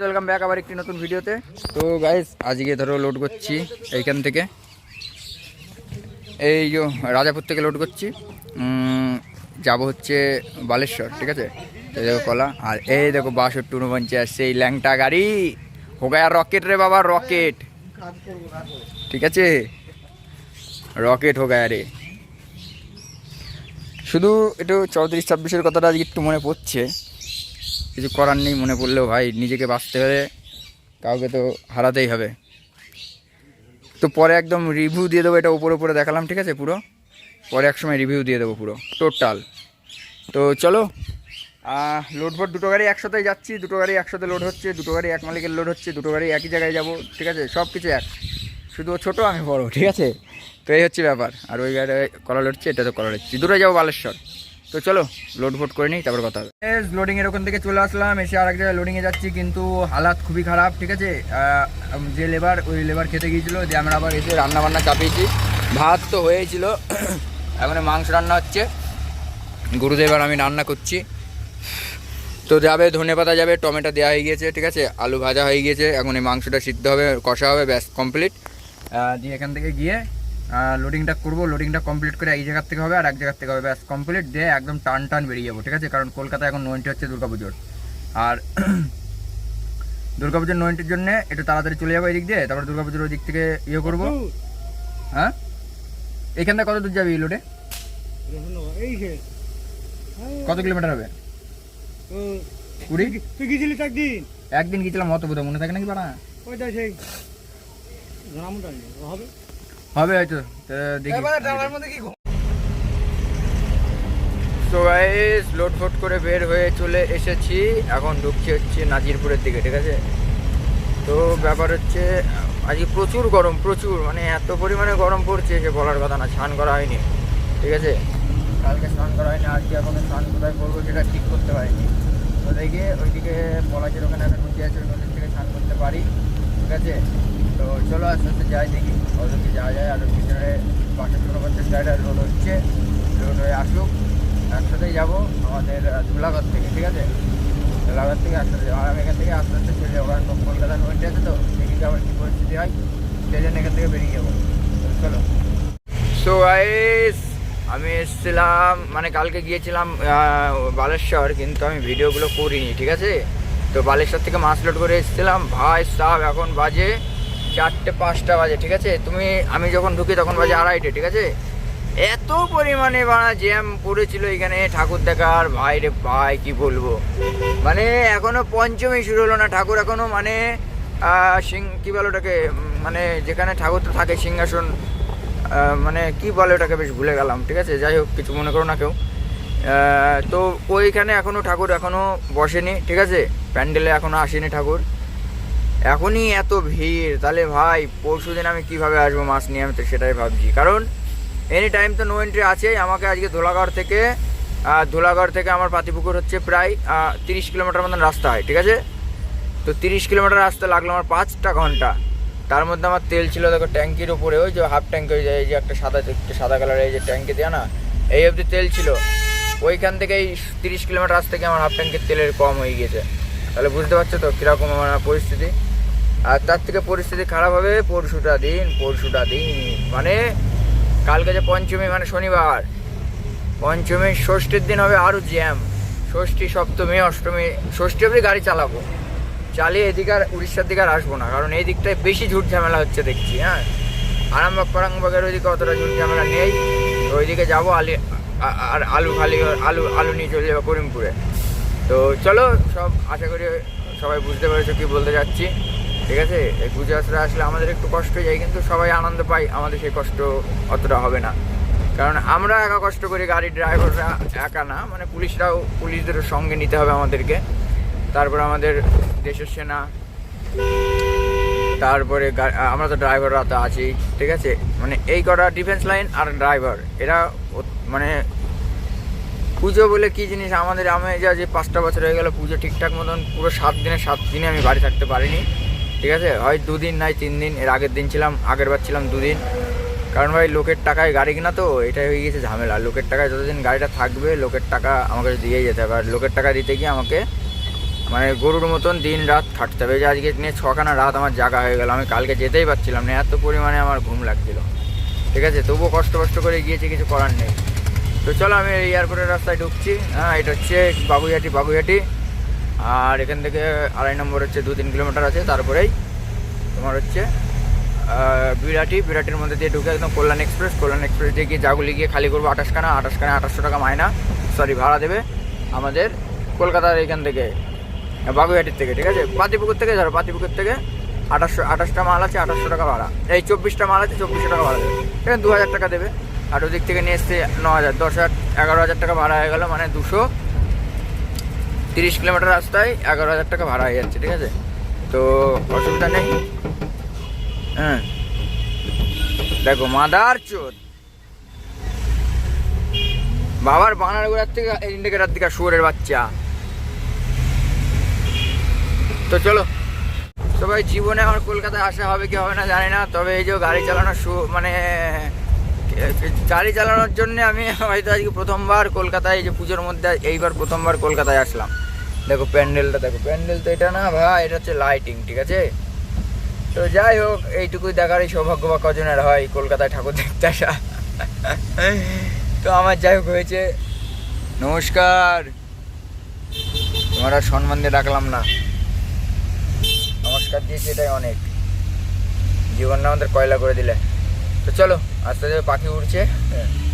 Welcome back আবার একটি নতুন ভিডিওতে। তো গাইস আজকে ধরো লোড করছি এইখান থেকে। এই রাজাপুর থেকে লোড করছি। যাব হচ্ছে বালেশ্বর, ঠিক আছে? দেখো কলা, আর এই দেখো বাসট্টি উনপঞ্চাশ, সেই ল্যাংটা গাড়ি। হোগায়া রকেট রে বাবা রকেট ঠিক আছে? রকেট হোগায়া রে শুধু একটু চৌত্রিশ ছাব্বিশের কথাটা আজকে একটু মনে পড়ছে। কিছু করার নেই, মনে পড়লেও ভাই নিজেকে বাঁচতে হলে কাউকে তো হারাতেই হবে। তো পরে একদম রিভিউ দিয়ে দেবো, এটা উপরে উপরে দেখালাম, ঠিক আছে, পুরো? পরে এক সময় রিভিউ দিয়ে দেবো পুরো টোটাল তো চলো লোড ফোড দুটো গাড়ি একসাথে যাচ্ছি, দুটো গাড়ি একসাথে লোড হচ্ছে, দুটো গাড়ি এক মালিকের লোড হচ্ছে, দুটো গাড়ি একই জায়গায় যাব, ঠিক আছে সব কিছু এক। শুধু ছোটো, আমি বড়, ঠিক আছে? তো এই হচ্ছে ব্যাপার। আর ওই গাড়ি কলা লড়ছে এটা তো কলা লড়ছি দূরে যাব বালেশ্বর। তো চলো লোড ফোড করে নিই, তারপর কথা হবে। লোডিং এর ওখান থেকে চলে আসলাম, এসে আর এক জায়গায় লোডিংয়ে যাচ্ছি, কিন্তু হালাত খুবই খারাপ, ঠিক আছে? যে লেবার ওই লেবার খেতে গিয়েছিল, দিয়ে আমরা আবার এসে রান্না বান্না চাপিয়েছি। ভাত তো হয়েছিল এখন মাংস রান্না হচ্ছে। গুরুদেব আর আমি রান্না করছি। তো যাবে, ধনে পাতা যাবে, টমেটো দেওয়া হয়ে গিয়েছে, ঠিক আছে? আলু ভাজা হয়ে গিয়েছে, এখন এই মাংসটা সিদ্ধ হবে, কষা হবে, ব্যাস কমপ্লিট দিয়ে এখান থেকে গিয়ে লোডিংটা করব লোডিংটা কমপ্লিট করে এই জায়গার থেকে হবে আর এক জায়গার থেকে হবে ব্যাস কমপ্লিট দিয়ে একদম টান টান বেরিয়ে যাব ঠিক আছে? কারণ কলকাতায় এখন নয়নটি হচ্ছে দুর্গাপুজোর। আর দুর্গাপুজোর নয়নটির জন্য একটু তাড়াতাড়ি চলে যাব এদিক দিয়ে তারপর দুর্গাপুজোর ওই দিক থেকে ইয়ে করব। হ্যাঁ? এখান থেকে কত দূর যাবি লোডে সে কত কিলোমিটার হবে? কুড়ি? তুই গেছিলি একদিন? একদিন গেছিলাম অত বোধ মনে থাকে নাকি পাড়া ওইটা সেই হবে? হবে হয়তো দেখি। তো গাইস লোড ফোট করে বের হয়ে চলে এসেছি। এখন ঢুকছি হচ্ছে নাজিরপুরের দিকে ঠিক আছে? তো ব্যাপার হচ্ছে আজকে প্রচুর গরম প্রচুর মানে এত পরিমাণে গরম পড়ছে যে বলার কথা না স্নান করা হয়নি ঠিক আছে? কালকে স্নান করা হয়নি আজকে এখনও স্নান কোথায় করব সেটা ঠিক করতে পারিনি। তো দেখে ওইদিকে পলাশের ওখানে একটা নদী আছে ওই নদীর থেকে স্নান করতে পারি ঠিক আছে? চলো আস্তে আস্তে যাই দেখি। ওদেরকে যাওয়া যায় ওর ভিতরে বাসা ছোটো বাচ্চার গাড়িটা লোড হচ্ছে লোড হয়ে আসুক, একসাথেই যাব আমাদের ধুলাগড় থেকে, ঠিক আছে? ধুলাগড় থেকে একসাথে যাব। আর আমি এখান থেকে আস্তে আস্তে চলে যাব, কারণ কলকাতা নদী আছে তো, দেখি আবার কী পরিস্থিতি হয়, সেই এখান থেকে বেরিয়ে যাব। চলো। সো গাইস আমি এসেছিলাম মানে কালকে গিয়েছিলাম বালেশ্বর, কিন্তু আমি ভিডিওগুলো করিনি, ঠিক আছে? তো বালেশ্বর থেকে মাছ লোড করে এসেছিলাম। ভাই সাহ এখন বাজে চারটে পাঁচটা বাজে ঠিক আছে? তুমি আমি যখন ঢুকি তখন বাজে আড়াইটে ঠিক আছে? এত পরিমাণে বানা জ্যাম পড়েছিল এখানে ঠাকুর দেখার ভাই রে ভাই কি বলব? মানে এখনও পঞ্চমী শুরু হলো না ঠাকুর এখনও মানে সিং কি বলো ওটাকে মানে যেখানে ঠাকুর তো থাকে সিংহাসন মানে কি বলে ওটাকে বেশ ভুলে গেলাম ঠিক আছে? যাই হোক কিছু মনে করো না কেউ। তো ওইখানে এখনও ঠাকুর এখনও বসেনি ঠিক আছে? প্যান্ডেলে এখনও আসেনি ঠাকুর। এখনই এত ভিড়, তাহলে ভাই পরশু দিন আমি কীভাবে আসব মাছ নিয়ে? আমি তো সেটাই ভাবছি। কারণ এনি টাইম তো নো এন্ট্রি আছেই। আমাকে আজকে ধুলাগড় থেকে ধুলাগড় থেকে আমার পাতিপুকুর হচ্ছে প্রায় তিরিশ কিলোমিটার মতন রাস্তা হয়, ঠিক আছে? তো তিরিশ কিলোমিটার রাস্তা লাগল আমার পাঁচটা ঘণ্টা। তার মধ্যে আমার তেল ছিল দেখো ট্যাঙ্কির উপরে, ওই যে হাফ ট্যাঙ্ক ওই যে, এই যে একটা সাদা সাদা কালারের এই যে ট্যাঙ্কি দেওয়া না, এই অবধি তেল ছিল। ওইখান থেকে এই তিরিশ কিলোমিটার রাস্তা থেকে আমার হাফ ট্যাঙ্কের তেলের কম হয়ে গিয়েছে। তাহলে বুঝতে পারছ তো কীরকম আমার পরিস্থিতি? আর তার থেকে পরিস্থিতি খারাপ হবে পরশুটা দিন পরশুটা দিন। মানে কালকে যে পঞ্চমী মানে শনিবার। পঞ্চমী, ষষ্ঠীর দিন হবে আরও জ্যাম। ষষ্ঠী, সপ্তমী, অষ্টমী, ষষ্ঠী অবধি গাড়ি চালাবো। চালিয়ে এদিকে আর উড়িষ্যার দিকে আর আসব না, কারণ এই দিকটায় বেশি ঝুট ঝামেলা হচ্ছে দেখছি হ্যাঁ। আরামবাগ ফারামবাগের ওইদিকে অতটা ঝুট ঝামেলা নেই। তো ওইদিকে যাব আলি আর আলু খালি, আলু আলু নিয়ে চলে যাব করিমপুরে। তো চলো সব, আশা করি সবাই বুঝতে পেরেছ কি বলতে যাচ্ছি ঠিক আছে? এই পুজো আসলে আসলে আমাদের একটু কষ্ট যায়, কিন্তু সবাই আনন্দ পাই আমাদের সেই কষ্ট অতটা হবে না। কারণ আমরা একা কষ্ট করি, গাড়ির ড্রাইভাররা একা না। মানে পুলিশরাও পুলিশদের সঙ্গে নিতে হবে আমাদেরকে। তারপর আমাদের দেশের সেনা। তারপরে আমরা তো ড্রাইভাররা তো আছেই, ঠিক আছে? মানে এই কটা ডিফেন্স লাইন আর ড্রাইভার এরা মানে পুজো বলে কি জিনিস? আমাদের আমি যা যে পাঁচটা বছর হয়ে গেল পুজো ঠিকঠাক মতন পুরো সাত দিনে সাত দিনে আমি বাড়ি থাকতে পারিনি। ঠিক আছে? হয় দুদিন নাই, তিন দিন, এর আগের দিন ছিলাম, আগের বার ছিলাম দুদিন। কারণ ভাই, লোকের টাকায় গাড়ি কিনা তো, এটাই হয়ে গেছে ঝামেলা। লোকের টাকায় যতদিন গাড়িটা থাকবে, লোকের টাকা আমাকে দিয়েই যেতে হবে। আর লোকের টাকা দিতে গিয়ে আমাকে মানে গরুর মতন দিন রাত খাটতে হবে। যে আজকে নিয়ে ছখানা রাত আমার জাগা হয়ে গেল। আমি কালকে যেতেই পারছিলাম না, এত পরিমাণে আমার ঘুম লাগছিল। ঠিক আছে? তবুও কষ্ট কষ্ট করে গিয়েছি কিছু করার নেই। তো চলো, আমি এয়ারপোর্টের রাস্তায় ঢুকছি। হ্যাঁ এটা হচ্ছে বাবুইহাটি বাবুইহাটি। আর এখান থেকে আড়াই নম্বর হচ্ছে দু তিন কিলোমিটার আছে, তারপরেই তোমার হচ্ছে বিরাটি, বিরাটির মধ্যে দিয়ে ঢুকে একদম কল্যাণ এক্সপ্রেস কল্যাণ এক্সপ্রেস দিয়ে গিয়ে জাগুলি গিয়ে খালি করব আঠাশখানা আঠাশখানা আঠাশশো টাকা মায়না সরি ভাড়া দেবে আমাদের কলকাতার এখান থেকে, বাগুইহাটির থেকে, ঠিক আছে? পাতিপুকুর থেকে ধরো, পাতিপুকুর থেকে আঠাশশো আঠাশটা মাল আছে আঠাশশো টাকা ভাড়া। এই চব্বিশটা মাল আছে, চব্বিশশো টাকা ভাড়া দেবে। ঠিক আছে, দু হাজার টাকা দেবে। আর ওদিক থেকে নিয়ে এসছে ন হাজার, দশ হাজার, এগারো হাজার টাকা ভাড়া হয়ে গেলো মানে দুশো তিরিশ কিলোমিটার রাস্তায় এগারো হাজার টাকা ভাড়া হয়ে যাচ্ছে, ঠিক আছে? তো অসুবিধা নেই। হ্যাঁ। দেখো মাদার চোদ বাবার বানার গোড়ার থেকে ইন্ডিকেটার দিকে শুয়োরের বাচ্চা। তো চলো, সবাই জীবনে আমার কলকাতায় আসা হবে কি হবে না জানি না, তবে এই যে গাড়ি চালানোর শু মানে গাড়ি চালানোর জন্য আমি হয়তো আজকে প্রথমবার কলকাতায়, এই যে পুজোর মধ্যে এইবার প্রথমবার কলকাতায় আসলাম। দেখো প্যান্ডেলটা, দেখো প্যান্ডেল তো এটা না ভাই, এটা হচ্ছে লাইটিং ঠিক আছে? তো যাই হোক, এইটুকুই দেখারই সৌভাগ্য বা কজনের হয়, কলকাতায় ঠাকুর দেখতে আসা। তো আমার যাই হোক হয়েছে। নমস্কার। তোমার আর সম্মান দিয়ে ডাকলাম না। নমস্কার দিয়েছি এটাই অনেক। জীবনটা আমাদের কয়লা করে দিলে। তো চলো, আস্তে আস্তে পাখি উড়ছে। হ্যাঁ।